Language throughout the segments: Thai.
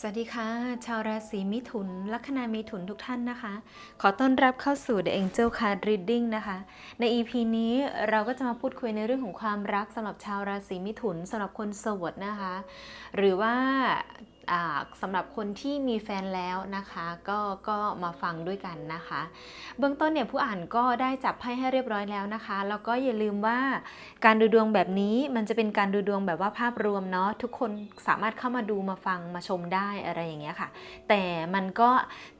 สวัสดีค่ะ ชาวราศีมิถุน ลัคนามิถุนทุกท่านนะคะ ขอต้อนรับเข้าสู่ The Angel Card Reading นะคะ ใน EP นี้เราก็จะมาพูดคุยในเรื่องของความรักสำหรับชาวราศีมิถุนสำหรับคนโสดนะคะ หรือว่าอ่า สำหรับคนที่มีแฟนแล้วนะคะก็ก็มาฟังด้วยกันนะคะ เบื้องต้นเนี่ยผู้อ่านก็ได้จับไพ่ให้เรียบร้อยแล้วนะคะ แล้วก็อย่าลืมว่าการดูดวงแบบนี้มันจะเป็นการดูดวงแบบว่าภาพรวมเนาะทุกคนสามารถเข้ามาดูมาฟังมาชมได้อะไรอย่างเงี้ยค่ะ แต่มันก็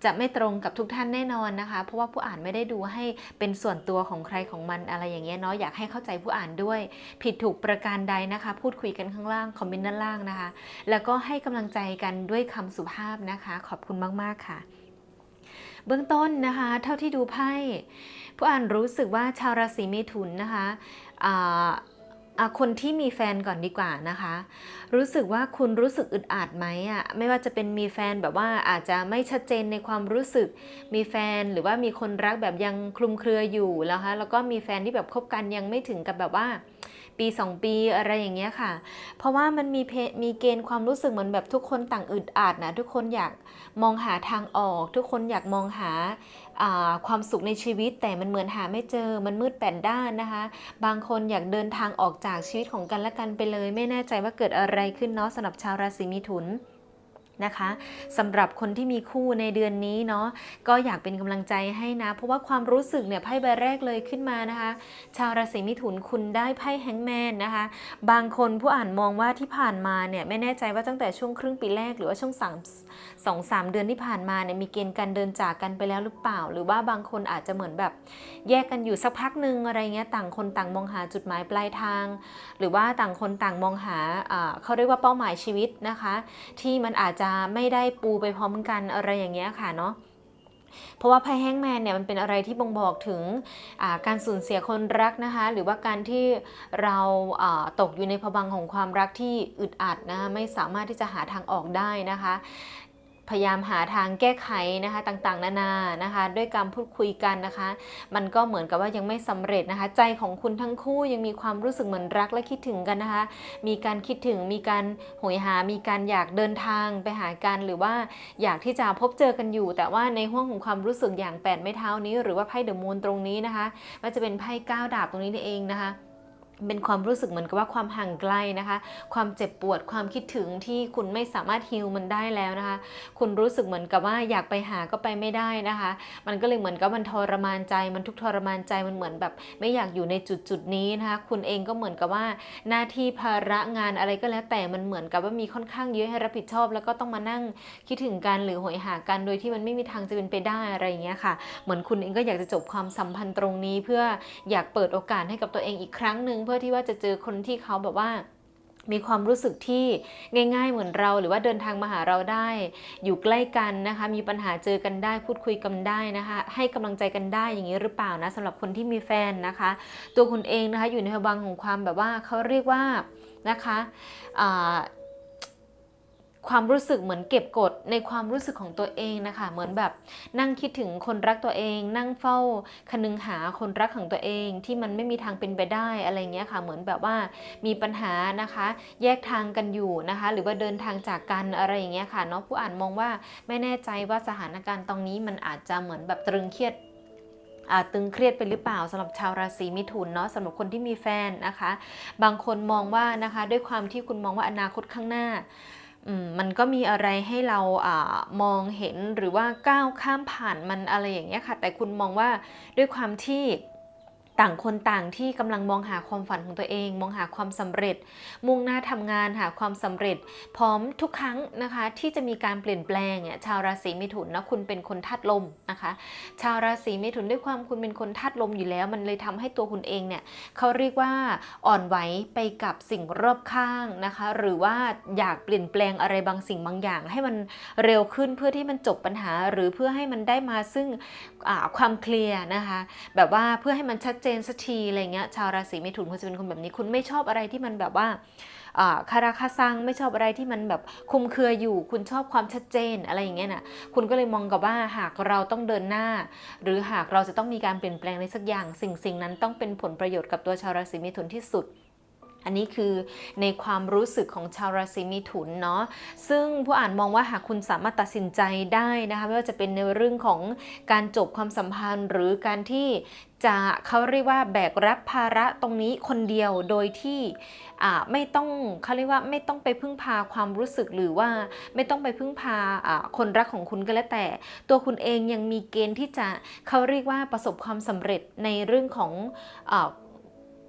จะไม่ตรงกับทุกท่านแน่นอนนะคะ เพราะว่าผู้อ่านไม่ได้ดูให้เป็นส่วนตัวของใครของมันอะไรอย่างเงี้ยเนาะอยากให้เข้าใจผู้อ่านด้วย ผิดถูกประการใดนะคะ พูดคุยกันข้างล่างคอมเมนต์ด้านล่างนะคะ แล้วก็ให้กำลังใจกันด้วยคำสุภาพนะคะ ขอบคุณมาก ๆ ค่ะ เบื้องต้นนะคะ เท่าที่ดูไพ่ผู้อ่านรู้สึกว่าชาวราศีเมถุนนะคะคนที่มีแฟนก่อนดีกว่านะคะ รู้สึกว่าคุณรู้สึกอึดอัดไหมอะไม่ว่าจะเป็นมีแฟนแบบว่าอาจจะไม่ชัดเจนในความรู้สึก มีแฟนหรือว่ามีคนรักแบบยังคลุมเครืออยู่แล้วคะแล้วก็มีแฟนที่แบบคบกันยังไม่ถึงกับแบบว่า ปี 2 ปีอะไรอย่างเงี้ยค่ะ เพราะว่ามันมีเพมีเกณฑ์ความรู้สึกเหมือนแบบทุกคนต่างอึดอัดนะทุกคนอยากมองหาทางออก ทุกคนอยากมองหาอ่าความสุขในชีวิต แต่มันเหมือนหาไม่เจอมันมืดแปดด้านนะคะ บางคนอยากเดินทางออกจากชีวิตของกันและกันไปเลย ไม่แน่ใจว่าเกิดอะไรขึ้นเนาะสำหรับชาวราศีมิถุน นะคะสำหรับคนที่มีคู่ในเดือนนี้เนาะก็อยากเป็นกำลังใจให้นะ เพราะว่าความรู้สึกเนี่ยไพ่ใบแรกเลยขึ้นมานะคะ ชาวราศีมิถุนคุณได้ไพ่แฮงแมนนะคะ บางคนผู้อ่านมองว่าที่ผ่านมาเนี่ยไม่แน่ใจว่าตั้งแต่ช่วงครึ่งปีแรกหรือว่าช่วงสามสองสามเดือนที่ผ่านมาเนี่ยมีเกณฑ์การเดินจากกันไปแล้วหรือเปล่า หรือว่าบางคนอาจจะเหมือนแบบแยกกันอยู่สักพักหนึ่งอะไรเงี้ยต่างคนต่างมองหาจุดหมายปลายทาง หรือว่าต่างคนต่างมองหาอ่าเขาเรียกว่าเป้าหมายชีวิตนะคะ ที่มันอาจจะไม่ได้ปูไปพร้อมกันอะไรอย่างเงี้ยค่ะเนาะเพราะว่าไพ่แฮงแมนเนี่ยมันเป็นอะไรที่บ่งบอกถึงการสูญเสียคนรักนะคะ หรือว่าการที่เราตกอยู่ในพวังของความรักที่อึดอัดนะคะไม่สามารถที่จะหาทางออกได้นะคะ พยายามหาทางแก้ไขนะคะต่างๆ นานานะคะ ด้วยการพูดคุยกันนะคะ มันก็เหมือนกับว่ายังไม่สำเร็จนะคะ ใจของคุณทั้งคู่ยังมีความรู้สึกเหมือนรักและคิดถึงกันนะคะ มีการคิดถึงมีการโหยหา มีการอยากเดินทางไปหากันหรือว่าอยากที่จะพบเจอกันอยู่ แต่ว่าในห้วงของความรู้สึกอย่างแปดไม้เท้านี้ หรือว่าไพ่เดอะมูนตรงนี้นะคะมันจะเป็นไพ่ก้าวดาบตรงนี้นี่เองนะคะ เป็นความรู้สึกเหมือนกับว่าความห่างไกลนะคะ ความเจ็บปวดความคิดถึงที่คุณไม่สามารถฮิลมันได้แล้วนะคะ คุณรู้สึกเหมือนกับว่าอยากไปหาก็ไปไม่ได้นะคะ มันก็เลยเหมือนกับมันทรมานใจ มันทุกทรมานใจมันเหมือนแบบ ไม่อยากอยู่ในจุดจุดนี้นะคะ คุณเองก็เหมือนกับว่าหน้าที่ภาระงานอะไรก็แล้วแต่มันเหมือนกับว่ามีค่อนข้างเยอะให้รับผิดชอบ แล้วก็ต้องมานั่งคิดถึงกันหรือโหยหากันโดยที่มันไม่มีทางจะเป็นไปได้อะไรอย่างเงี้ยค่ะ เหมือนคุณเองก็อยากจะจบความสัมพันธ์ตรงนี้ เพื่ออยากเปิดโอกาสให้กับตัวเองอีกครั้งหนึ่งพื่อที่ว่าจะเจอคนที่เขาแบบว่ามีความรู้สึกที่ง่ายๆเหมือนเรา หรือว่าเดินทางมาหาเราได้ อยู่ใกล้กันนะคะ มีปัญหาเจอกันได้ พูดคุยกันได้นะคะ ให้กำลังใจกันได้อย่างนี้หรือเปล่านะสำหรับคนที่มีแฟนนะคะ ตัวคุณเองนะคะอยู่ในภวังของความแบบว่าเขาเรียกว่านะคะอ่า ความรู้สึกเหมือนเก็บกดในความรู้สึกของตัวเองนะคะ เหมือนแบบนั่งคิดถึงคนรักตัวเอง นั่งเฝ้าคนึงหาคนรักของตัวเอง ที่มันไม่มีทางเป็นไปได้อะไรเงี้ยค่ะ เหมือนแบบว่ามีปัญหานะคะ แยกทางกันอยู่นะคะ หรือว่าเดินทางจากกันอะไรอย่างเงี้ยค่ะเนาะผู้อ่านมองว่าไม่แน่ใจว่าสถานการณ์ตรงนี้มันอาจจะเหมือนแบบตรึงเครียดตึงเครียดไปหรือเปล่าสำหรับชาวราศีมิถุนเนาะสำหรับคนที่มีแฟนนะคะ บางคนมองว่านะคะ ด้วยความที่คุณมองว่าอนาคตข้างหน้า มันก็มีอะไรให้เราอมองเห็นหรือว่าก้าวข้ามผ่านมันอะไรอย่างเงี้ยค่ะ แต่คุณมองว่าด้วยความที่ ต่างคนต่างที่กำลังมองหาความฝันของตัวเอง มองหาความสำเร็จ มุ่งหน้าทำงานหาความสำเร็จ พร้อมทุกครั้งนะคะที่จะมีการเปลี่ยนแปลงเนี่ยชาวราศีมิถุนนะคุณเป็นคนธาตุลมนะคะ ชาวราศีมิถุนด้วยความคุณเป็นคนธาตุลมอยู่แล้ว มันเลยทำให้ตัวคุณเองเนี่ยเขาเรียกว่าอ่อนไหวไปกับสิ่งรอบข้างนะคะ หรือว่าอยากเปลี่ยนแปลงอะไรบางสิ่งบางอย่าง ให้มันเร็วขึ้นเพื่อที่มันจบปัญหา หรือเพื่อให้มันได้มาซึ่งความเคลียร์นะคะ แบบว่าเพื่อให้มันชัดเจนสักทีอะไรเงี้ยชาวราศีเมถุนคุณจะเป็นคนแบบนี้ คุณไม่ชอบอะไรที่มันแบบว่าคาราคาซังไม่ชอบอะไรที่มันแบบคุมเครืออยู่ คุณชอบความชัดเจนอะไรอย่างเงี้ยนะคุณก็เลยมองกับว่าหากเราต้องเดินหน้า หรือหากเราจะต้องมีการเปลี่ยนแปลงในสักอย่าง สิ่งสิ่งนั้นต้องเป็นผลประโยชน์กับตัวชาวราศีเมถุนที่สุด อันนี้คือในความรู้สึกของชาวราศีมิถุนเนาะซึ่งผู้อ่านมองว่าหากคุณสามารถตัดสินใจได้นะคะไม่ว่าจะเป็นในเรื่องของการจบความสัมพันธ์ หรือการที่จะเขาเรียกว่าแบกรับภาระตรงนี้คนเดียวโดยที่อ่าไม่ต้องเขาเรียกว่าไม่ต้องไปพึ่งพาความรู้สึกหรือว่าไม่ต้องไปพึ่งพาคนรักของคุณก็แล้วแต่ ตัวคุณเองยังมีเกณฑ์ที่จะเขาเรียกว่าประสบความสำเร็จในเรื่องของอ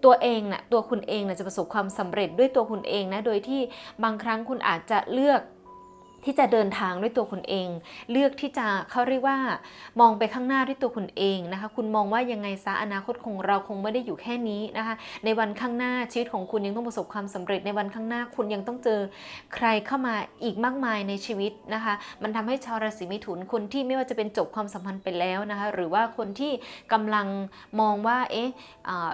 ตัวเองนะ่ะตัวคุณเองนะจะประสบความสำเร็จด้วยตัวคุณเองนะ โดยที่บางครั้งคุณอาจจะเลือก ที่จะเดินทางด้วยตัวคุณเอง เลือกที่จะเขาเรียกว่ามองไปข้างหน้าด้วยตัวคุณเองนะคะ คุณมองว่ายังไงซะอนาคตของเราคงไม่ได้อยู่แค่นี้นะคะ ในวันข้างหน้าชีวิตของคุณยังต้องประสบความสำเร็จในวันข้างหน้าคุณยังต้องเจอใครเข้ามาอีกมากมายในชีวิตนะคะ มันทำให้ชาวราศีมิถุนคนที่ไม่ว่าจะเป็นจบความสัมพันธ์ไปแล้วนะคะ หรือว่าคนที่กำลังมองว่าเอ๊ะ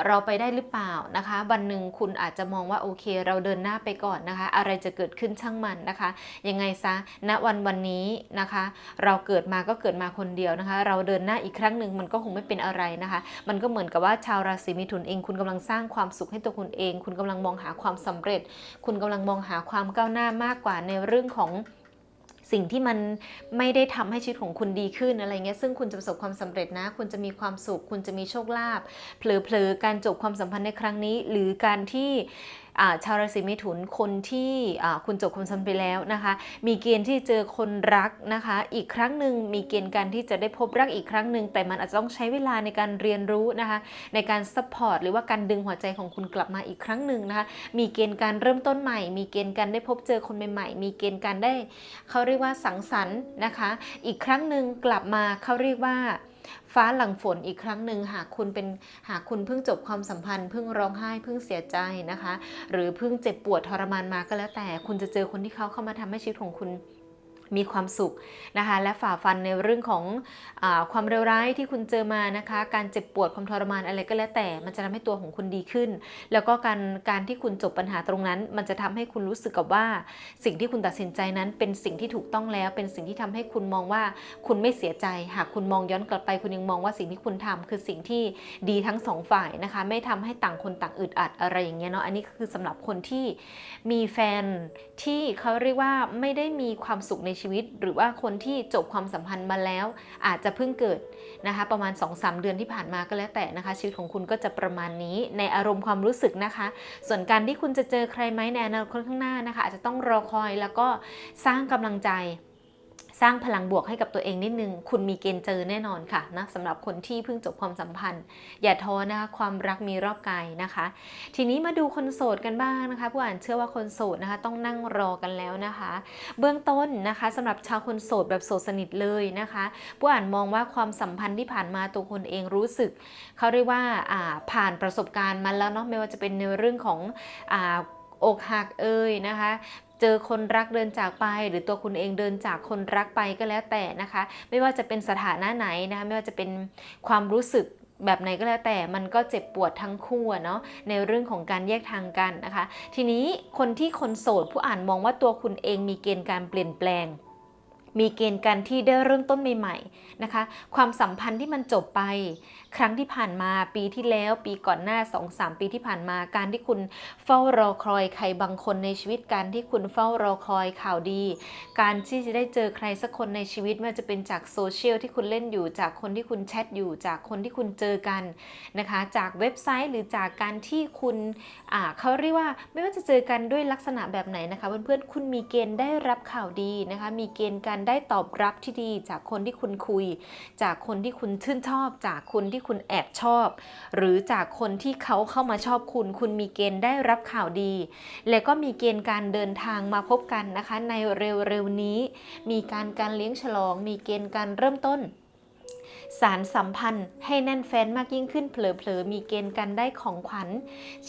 เราไปได้หรือเปล่านะคะ วันหนึ่งคุณอาจจะมองว่าโอเค เราเดินหน้าไปก่อนนะคะ อะไรจะเกิดขึ้นช่างมันนะคะ ยังไงซะณวันวันนี้นะคะ เราเกิดมาก็เกิดมาคนเดียวนะคะ เราเดินหน้าอีกครั้งหนึ่งมันก็คงไม่เป็นอะไรนะคะ มันก็เหมือนกับว่าชาวราศีมิถุนเอง คุณกำลังสร้างความสุขให้ตัวคุณเอง คุณกำลังมองหาความสำเร็จ คุณกำลังมองหาความก้าวหน้ามากกว่าในเรื่องของสิ่งที่มันไม่ได้ทำให้ชีวิตของคุณดีขึ้นอะไรเงี้ยซึ่งคุณจะประสบความสำเร็จนะ คุณจะมีความสุข คุณจะมีโชคลาภเผลอๆการจบความสัมพันธ์ในครั้งนี้ หรือการที่ ชาวราศีเมถุนคนที่คุณจบความสัมพันธ์ไปแล้วนะคะ มีเกณฑ์ที่เจอคนรักนะคะ อีกครั้งหนึ่งมีเกณฑ์การที่จะได้พบรักอีกครั้งหนึ่งแต่มันอาจจะต้องใช้เวลาในการเรียนรู้นะคะในการซัพพอร์ตหรือว่าการดึงหัวใจของคุณกลับมาอีกครั้งหนึ่งนะคะมีเกณฑ์การเริ่มต้นใหม่ มีเกณฑ์การได้พบเจอคนใหม่ๆ มีเกณฑ์การได้เขาเรียกว่าสังสรรค์นะคะ อีกครั้งหนึ่งกลับมาเขาเรียกว่า ฟ้าหลังฝนอีกครั้งหนึ่งหากคุณเป็นหากคุณเพิ่งจบความสัมพันธ์เพิ่งร้องไห้เพิ่งเสียใจนะคะ หรือเพิ่งเจ็บปวดทรมานมาก็แล้วแต่ คุณจะเจอคนที่เขาเข้ามาทำให้ชีวิตของคุณ มีความสุขนะคะและฝ่าฟันในเรื่องของอความเร็วร้ายที่คุณเจอมานะคะการเจ็บปวดความทรมานอะไรก็แล้วแต่ มันจะทำให้ตัวของคุณดีขึ้น แล้วก็การการที่คุณจบปัญหาตรงนั้น มันจะทำให้คุณรู้สึกกับว่า สิ่งที่คุณตัดสินใจนั้น เป็นสิ่งที่ถูกต้องแล้ว เป็นสิ่งที่ทำให้คุณมองว่าคุณไม่เสียใจ หากคุณมองย้อนกลับไป คุณยังมองว่าสิ่งที่คุณทำคือสิ่งที่ดีทั้งสองฝ่ายนะคะไม่ทำให้ต่างคนต่างอึดอัดอะไรอย่างเงี้ยเนาะอันนี้คือสำหรับคนที่มีแฟนที่เขาเรียกว่าไม่ได้มีความสุขในชีวิต หรือว่าคนที่จบความสัมพันธ์มาแล้ว อาจจะเพิ่งเกิดนะคะ ประมาณ 2-3 เดือนที่ผ่านมาก็แล้วแต่นะคะ ชีวิตของคุณก็จะประมาณนี้ในอารมณ์ความรู้สึกนะคะ ส่วนการที่คุณจะเจอใครไหมในอนาคตข้างหน้านะคะ อาจจะต้องรอคอยแล้วก็สร้างกำลังใจ สร้างพลังบวกให้กับตัวเองนิดนึง คุณมีเกณฑ์เจอแน่นอนค่ะนะสำหรับคนที่เพิ่งจบความสัมพันธ์ อย่าท้อนะคะความรักมีรอบกายนะคะ ทีนี้มาดูคนโสดกันบ้างนะคะ ผู้อ่านเชื่อว่าคนโสดนะคะต้องนั่งรอกันแล้วนะคะ เบื้องต้นนะคะสำหรับชาวคนโสดแบบโสดสนิทเลยนะคะ ผู้อ่านมองว่าความสัมพันธ์ที่ผ่านมาตัวคนเองรู้สึกเขาเรียกว่าอ่าผ่านประสบการณ์มาแล้วเนาะไม่ว่าจะเป็นในเรื่องของอ่าอกหักเอ่ยนะคะ เจอคนรักเดินจากไป หรือตัวคุณเองเดินจากคนรักไปก็แล้วแต่นะคะ ไม่ว่าจะเป็นสถานะไหนนะคะไม่ว่าจะเป็นความรู้สึกแบบไหนก็แล้วแต่มันก็เจ็บปวดทั้งคู่เนาะในเรื่องของการแยกทางกันนะคะ ทีนี้คนที่คนโสดผู้อ่านมองว่าตัวคุณเองมีเกณฑ์การเปลี่ยนแปลง มีเกณฑ์การที่ได้เริ่มต้นใหม่ๆนะคะ ความสัมพันธ์ที่มันจบไป ครั้งที่ผ่านมาปีที่แล้ว ปีก่อนหน้า 2-3 ปีที่ผ่านมา การที่คุณเฝ้ารอคอยใครบางคนในชีวิตการที่คุณเฝ้ารอคอยข่าวดี การที่จะได้เจอใครสักคนในชีวิตไม่ว่าจะเป็นจากโซเชียลที่คุณเล่นอยู่จากคนที่คุณแชทอยู่จากคนที่คุณเจอกันนะคะ จากเว็บไซต์หรือจากการที่คุณอ่าเขาเรียกว่าไม่ว่าจะเจอกันด้วยลักษณะแบบไหนนะคะเพื่อนๆคุณมีเกณฑ์ได้รับข่าวดีนะคะ มีเกณฑ์การได้ตอบรับที่ดีจากคนที่คุณคุย จากคนที่คุณชื่นชอบ จากคนที่คุณแอบชอบ หรือจากคนที่เขาเข้ามาชอบคุณ คุณมีเกณฑ์ได้รับข่าวดี และก็มีเกณฑ์การเดินทางมาพบกันนะคะ ในเร็วๆนี้ มีการการเลี้ยงฉลอง มีเกณฑ์การเริ่มต้น สารสัมพันธ์ให้แน่นแฟนมากยิ่งขึ้น เผลอๆมีเกณฑ์การได้ของขวัญ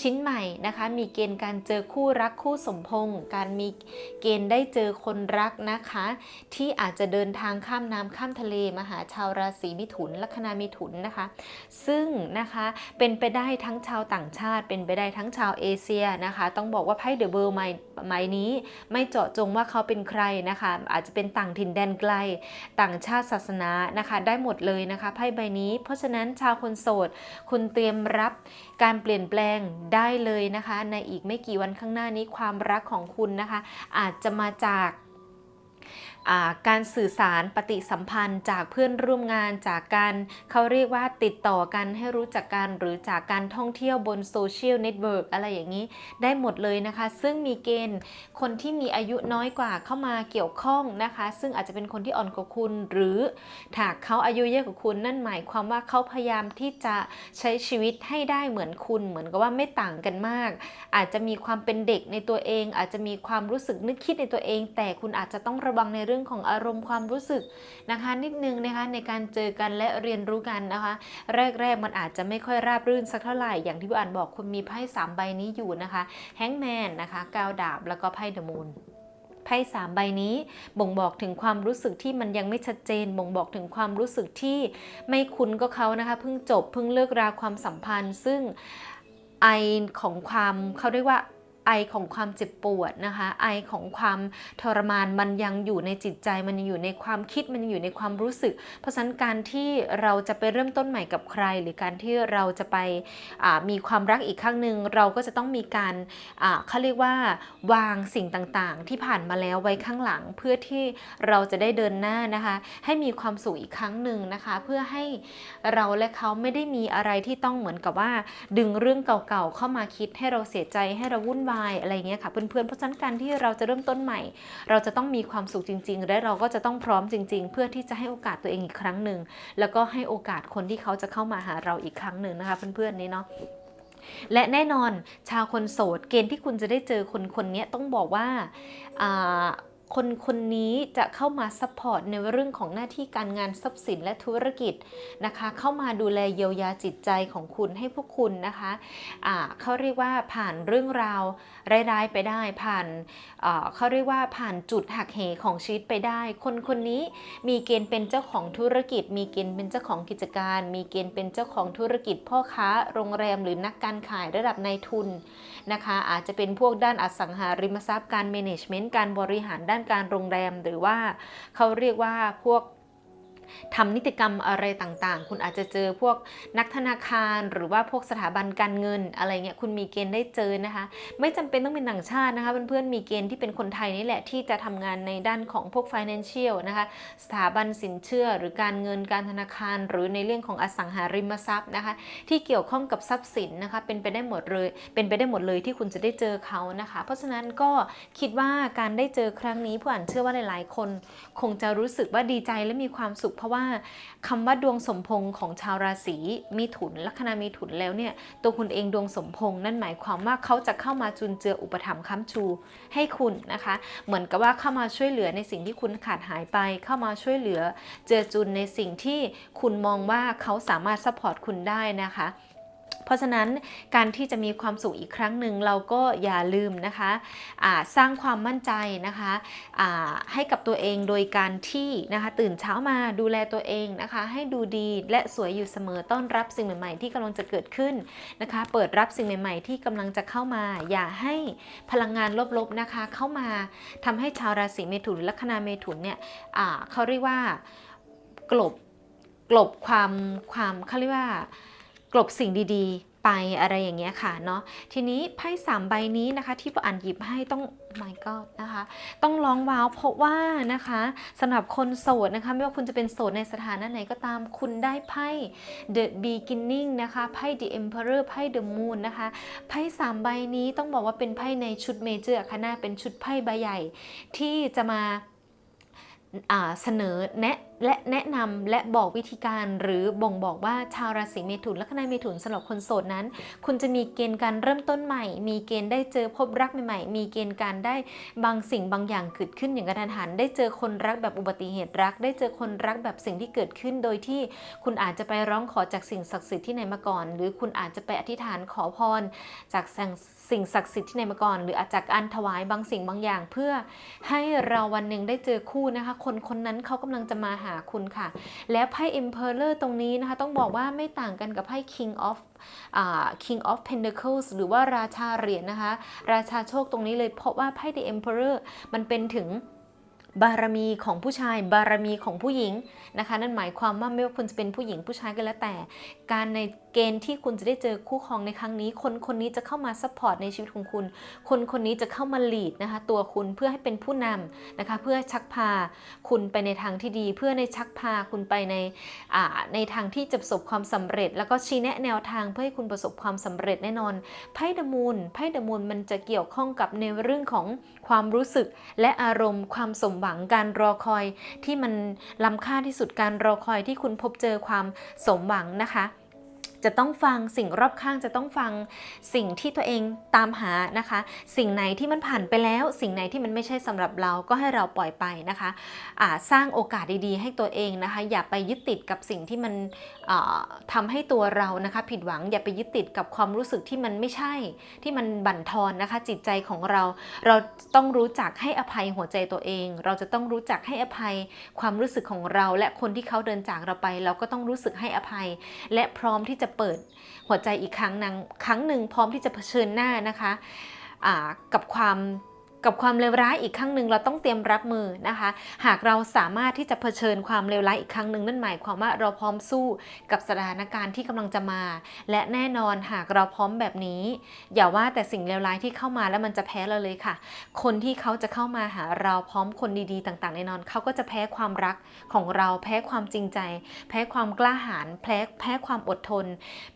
ชิ้นใหม่นะคะ มีเกณฑ์การเจอคู่รักคู่สมพงษ์การมีเกณฑ์ได้เจอคนรักนะคะ ที่อาจจะเดินทางข้ามน้ำข้ามทะเลมาหาชาวราศีมิถุนลัคนามิถุนนะคะ ซึ่งนะคะเป็นไปได้ทั้งชาวต่างชาติ เป็นไปได้ทั้งชาวเอเชียนะคะ ต้องบอกว่าไพ่เดอะเบิร์ใหม่ใหม่นี้ ไม่เจาะจงว่าเขาเป็นใครนะคะ อาจจะเป็นต่างถิ่นแดนไกล ต่างชาติศาสนานะคะ ได้หมดเลยเลยนะคะไพ่ใบนี้ เพราะฉะนั้นชาวคนโสด คุณเตรียมรับการเปลี่ยนแปลงได้เลยนะคะ ในอีกไม่กี่วันข้างหน้านี้ความรักของคุณนะคะ อาจจะมาจาก การสื่อสารปฏิสัมพันธ์จากเพื่อนร่วมงานจากการเขาเรียกว่าติดต่อกันให้รู้จักกันหรือจากการท่องเที่ยวบนโซเชียลเน็ตเวิร์กอะไรอย่างนี้ได้หมดเลยนะคะ ซึ่งมีเกณฑ์คนที่มีอายุน้อยกว่าเข้ามาเกี่ยวข้องนะคะ ซึ่งอาจจะเป็นคนที่อ่อนกว่าคุณ หรือถ้าเขาอายุเยอะกว่าคุณนั่นหมายความว่าเขาพยายามที่จะใช้ชีวิตให้ได้เหมือนคุณ เหมือนกับว่าไม่ต่างกันมาก อาจจะมีความเป็นเด็กในตัวเอง อาจจะมีความรู้สึกนึกคิดในตัวเอง แต่คุณอาจจะต้องระวังในเรื่องของอารมณ์ความรู้สึกนะคะนิดนึงนะคะในการเจอกันและเรียนรู้กันนะคะ แรกๆมันอาจจะไม่ค่อยราบรื่นสักเท่าไหร่อย่างที่พี่อ่านบอกคุณมีไพ่สามใบนี้อยู่นะคะแฮงแมนนะคะกาวดาบแล้วก็ไพ่เดอะมูนไพ่สามใบนี้บ่งบอกถึงความรู้สึกที่มันยังไม่ชัดเจน บ่งบอกถึงความรู้สึกที่ไม่คุ้นก็เขานะคะเพิ่งจบเพิ่งเลิกราความสัมพันธ์ ซึ่งไอของความเขาเรียกว่า ไอของความเจ็บปวดนะคะ ไอของความทรมานมันยังอยู่ในจิตใจ มันยังอยู่ในความคิด มันยังอยู่ในความรู้สึก เพราะฉะนั้นการที่เราจะไปเริ่มต้นใหม่กับใคร หรือการที่เราจะไปมีความรักอีกครั้งหนึ่งเราก็จะต้องมีการเขาเรียกว่าวางสิ่งต่างๆ ที่ผ่านมาแล้วไว้ข้างหลัง เพื่อที่เราจะได้เดินหน้านะคะ ให้มีความสุขอีกครั้งหนึ่งนะคะ เพื่อให้เราและเขาไม่ได้มีอะไรที่ต้องเหมือนกับว่า ดึงเรื่องเก่าๆเข้ามาคิดให้เราเสียใจให้เราวุ่นวายอะไรเงี้ยค่ะเพื่อนๆเพราะฉะนั้นการที่เราจะเริ่มต้นใหม่ เราจะต้องมีความสุขจริง ๆ และเราก็จะต้องพร้อมจริง ๆ เพื่อที่จะให้โอกาสตัวเองอีกครั้งหนึ่งแล้วก็ให้โอกาสคนที่เขาจะเข้ามาหาเราอีกครั้งหนึ่งนะคะเพื่อนๆนี่เนาะและแน่นอนชาวคนโสดเกณฑ์ที่คุณจะได้เจอคนคนนี้ต้องบอกว่าอ่า คนคนนี้จะเข้ามาซัพพอร์ตในเรื่องของหน้าที่การงานทรัพย์สินและธุรกิจนะคะ เข้ามาดูแลเยียวยาจิตใจของคุณให้พวกคุณนะคะอ่าเขาเรียกว่าผ่านเรื่องราวร้ายๆไปได้ ผ่านเขาเรียกว่าผ่านจุดหักเหของชีวิตไปได้ คนคนนี้มีเกณฑ์เป็นเจ้าของธุรกิจ มีเกณฑ์เป็นเจ้าของกิจการ มีเกณฑ์เป็นเจ้าของธุรกิจ พ่อค้าโรงแรมหรือนักการขายระดับนายทุนนะคะ อาจจะเป็นพวกด้านอสังหาริมทรัพย์การ management การบริหารด้านการโรงแรม หรือว่าเขาเรียกว่าพวก ทำนิติกรรมอะไรต่างๆ คุณอาจจะเจอพวกนักธนาคาร หรือว่าพวกสถาบันการเงินอะไรเงี้ยคุณมีเกณฑ์ได้เจอนะคะ ไม่จำเป็นต้องเป็นต่างชาตินะคะเพื่อนๆมีเกณฑ์ที่เป็นคนไทยนี่แหละที่จะทำงานในด้านของพวก financial นะคะสถาบันสินเชื่อ หรือการเงินการธนาคาร หรือในเรื่องของอสังหาริมทรัพย์นะคะ ที่เกี่ยวข้องกับทรัพย์สินนะคะเป็นไปได้หมดเลยเป็นไปได้หมดเลยที่คุณจะได้เจอเขานะคะ เพราะฉะนั้นก็คิดว่าการได้เจอครั้งนี้ผู้อ่านเชื่อว่าหลายๆ คน คงจะรู้สึกว่าดีใจและมีความสุขเพราะว่าคำว่าดวงสมพงษ์ของชาวราศีมีถุนลัคนามีถุนแล้วเนี่ยตัวคุณเองดวงสมพงษ์นั่นหมายความว่าเขาจะเข้ามาจุนเจืออุปถัมภ์ค้ำชูให้คุณนะคะ เหมือนกับว่าเข้ามาช่วยเหลือในสิ่งที่คุณขาดหายไป เข้ามาช่วยเหลือเจือจุนในสิ่งที่คุณมองว่าเขาสามารถซัพพอร์ตคุณได้นะคะ เพราะฉะนั้นการที่จะมีความสุขอีกครั้งหนึ่งเราก็อย่าลืมนะคะะสร้างความมั่นใจนะคะะให้กับตัวเองโดยการที่นะคะตื่นเช้ามาดูแลตัวเองนะคะให้ดูดีและสวยอยู่เสมอต้อนรับสิ่งใหม่ๆ ที่กำลังจะเกิดขึ้นนะคะเปิดรับสิ่งใหม่ ๆ ที่กำลังจะเข้ามา อย่าให้พลังงานลบๆนะคะเข้ามาทำให้ชาวราศีเมถุนลัคนาเมถุนเนี่ยเขาเรียกว่ากลบกลบความความเขาเรียกว่า กลบสิ่งดีๆ ไปอะไรอย่างเงี้ยค่ะเนาะทีนี้ไพ่สามใบนี้นะคะ ที่ปอ่านหยิบให้ต้อง my god นะคะ ต้องร้องว้าวเพราะว่านะคะสำหรับคนโสดนะคะ ไม่ว่าคุณจะเป็นโสดในสถานะไหนก็ตามคุณได้ไพ่ the beginning นะคะไพ่ the emperor ไพ่ the moon นะคะไพ่สามใบนี้ต้องบอกว่าเป็นไพ่ในชุดเมเจอร์คณะเป็นชุดไพ่ใบใหญ่ที่จะมาเสนอแนะ และแนะนำและบอกวิธีการหรือบ่งบอกว่าชาวราศีเมถุนและคณะเมถุนสำหรับคนโสดนั้น คุณจะมีเกณฑ์การเริ่มต้นใหม่ มีเกณฑ์ได้เจอพบรักใหม่ๆ มีเกณฑ์การได้บางสิ่งบางอย่างเกิดขึ้นอย่างกระทันหัน ได้เจอคนรักแบบอุบัติเหตุรัก ได้เจอคนรักแบบสิ่งที่เกิดขึ้น โดยที่คุณอาจจะไปร้องขอจากสิ่งศักดิ์สิทธิ์ที่ไหนมาก่อน หรือคุณอาจจะไปอธิษฐานขอพร จากสิ่งศักดิ์สิทธิ์ที่ไหนมาก่อน หรืออาจจากการถวายบางสิ่งบางอย่าง เพื่อให้เราวันหนึ่งได้เจอคู่นะคะ คนคนนั้นเขากำลังจะมาหาคุณค่ะ แล้วไพ่ Emperor ตรงนี้นะคะต้องบอกว่าไม่ต่างกันกับไพ่ King of King of Pentacles หรือว่าราชาเหรียญนะคะ ราชาโชคตรงนี้เลยเพราะว่าไพ่ The Emperor มันเป็นถึง บารมีของผู้ชาย บารมีของผู้หญิงนะคะ นั่นหมายความว่าไม่ว่าคุณจะเป็นผู้หญิงผู้ชายก็แล้วแต่ การในเกณฑ์ที่คุณจะได้เจอคู่ครองในครั้งนี้ คนคนนี้จะเข้ามาซัพพอร์ตในชีวิตของคุณ คนคนนี้จะเข้ามาลีดนะคะ ตัวคุณเพื่อให้เป็นผู้นำนะคะ เพื่อชักพาคุณไปในทางที่ดี เพื่อในชักพาคุณไปในอ่าในทางที่จะประสบความสำเร็จ แล้วก็ชี้แนะแนวทางเพื่อให้คุณประสบความสำเร็จแน่นอนไพ่ดมูนไพ่ดมูนมันจะเกี่ยวข้องกับในเรื่องของความรู้สึกและอารมณ์ความสมหวังการรอคอยที่มันล้ำค่าที่สุดการรอคอยที่คุณพบเจอความสมหวังนะคะ จะต้องฟังสิ่งรอบข้างจะต้องฟังสิ่งที่ตัวเองตามหานะคะ สิ่งไหนที่มันผ่านไปแล้ว สิ่งไหนที่มันไม่ใช่สำหรับเราก็ให้เราปล่อยไปนะคะะสร้างโอกาสดีๆ ให้ตัวเองนะคะ อย่าไปยึดติดกับสิ่งที่มันทำาให้ตัวเรานะคะ ผิดหวังอย่าไปยึดติดกับความรู้สึกที่มันไม่ใช่ที่มันบั่นทอนนะคะ จิตใจของเรา เราต้องรู้จักให้อภัยหัวใจตัวเอง เราจะต้องรู้จักให้อภัยความรู้สึกของเรา และคนที่เขาเดินจากเราไป เราก็ต้องรู้สึกให้อภัย และพร้อมที่จะเปิดหัวใจอีกครั้งนึงครั้งหนึ่งพร้อมที่จะเผชิญหน้านะคะะกับความ กับความเลวร้ายอีกครั้งหนึ่งเราต้องเตรียมรับมือนะคะ หากเราสามารถที่จะเผชิญความเลวร้ายอีกครั้งหนึ่งนั่นหมายความว่าเราพร้อมสู้กับสถานการณ์ที่กำลังจะมา และแน่นอนหากเราพร้อมแบบนี้ อย่าว่าแต่สิ่งเลวร้ายที่เข้ามาแล้วมันจะแพ้เราเลยค่ะ คนที่เขาจะเข้ามาหาเราพร้อมคนดีๆ ต่างๆแน่นอนเขาก็จะแพ้ความรักของเราแพ้ความจริงใจ แพ้ความกล้าหาญแพ้แพ้ความอดทน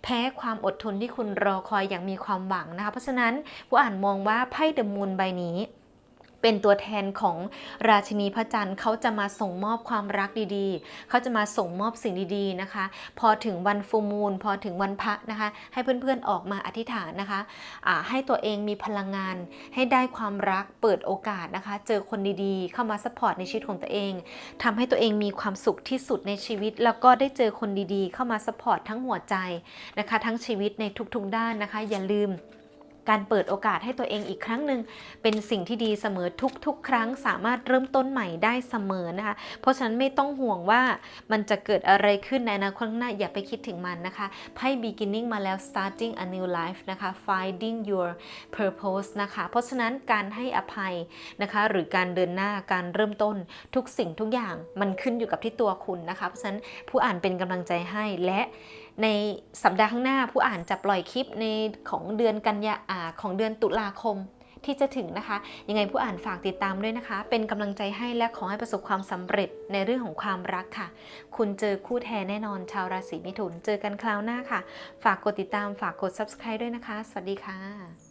แพ้ความอดทนที่คุณรอคอยอย่างมีความหวังนะคะ เพราะฉะนั้นผู้อ่านมองว่าไพ่เดอะมูนใบนี้ เป็นตัวแทนของราชินีพระจันทร์เขาจะมาส่งมอบความรักดีๆ เขาจะมาส่งมอบสิ่งดีๆนะคะ พอถึงวันฟูมูล พอถึงวันพระนะคะ ให้เพื่อนๆออกมาอธิษฐานนะคะะให้ตัวเองมีพลังงาน ให้ได้ความรักเปิดโอกาสนะคะ เจอคนดีๆ เข้ามาซัพพอร์ตในชีวิตของตัวเองทำให้ตัวเองมีความสุขที่สุดในชีวิต แล้วก็ได้เจอคนดีๆ เข้ามาซัพพอร์ตทั้งหัวใจนะคะ ทั้งชีวิตในทุกๆด้านนะคะ อย่าลืม การเปิดโอกาสให้ตัวเองอีกครั้งหนึ่งเป็นสิ่งที่ดีเสมอทุกๆ ครั้งสามารถเริ่มต้นใหม่ได้เสมอนะคะ เพราะฉะนั้นไม่ต้องห่วงว่ามันจะเกิดอะไรขึ้นในอนาคตข้างหน้าอย่าไปคิดถึงมันนะคะไพ่ beginning มาแล้ว starting a new life นะคะ finding your purpose นะคะ เพราะฉะนั้นการให้อภัยนะคะหรือการเดินหน้าการเริ่มต้นทุกสิ่งทุกอย่างมันขึ้นอยู่กับที่ตัวคุณนะคะ เพราะฉะนั้นผู้อ่านเป็นกำลังใจให้และ ในสัปดาห์ข้างหน้าผู้อ่านจะปล่อยคลิปในของเดือนกันยาของเดือนตุลาคมที่จะถึงนะคะ ยังไงผู้อ่านฝากติดตามด้วยนะคะ เป็นกำลังใจให้และขอให้ประสบความสำเร็จในเรื่องของความรักค่ะ คุณเจอคู่แท้แน่นอนชาวราศีมิถุน เจอกันคราวหน้าค่ะ ฝากกดติดตามฝากกด subscribe ด้วยนะคะ สวัสดีค่ะ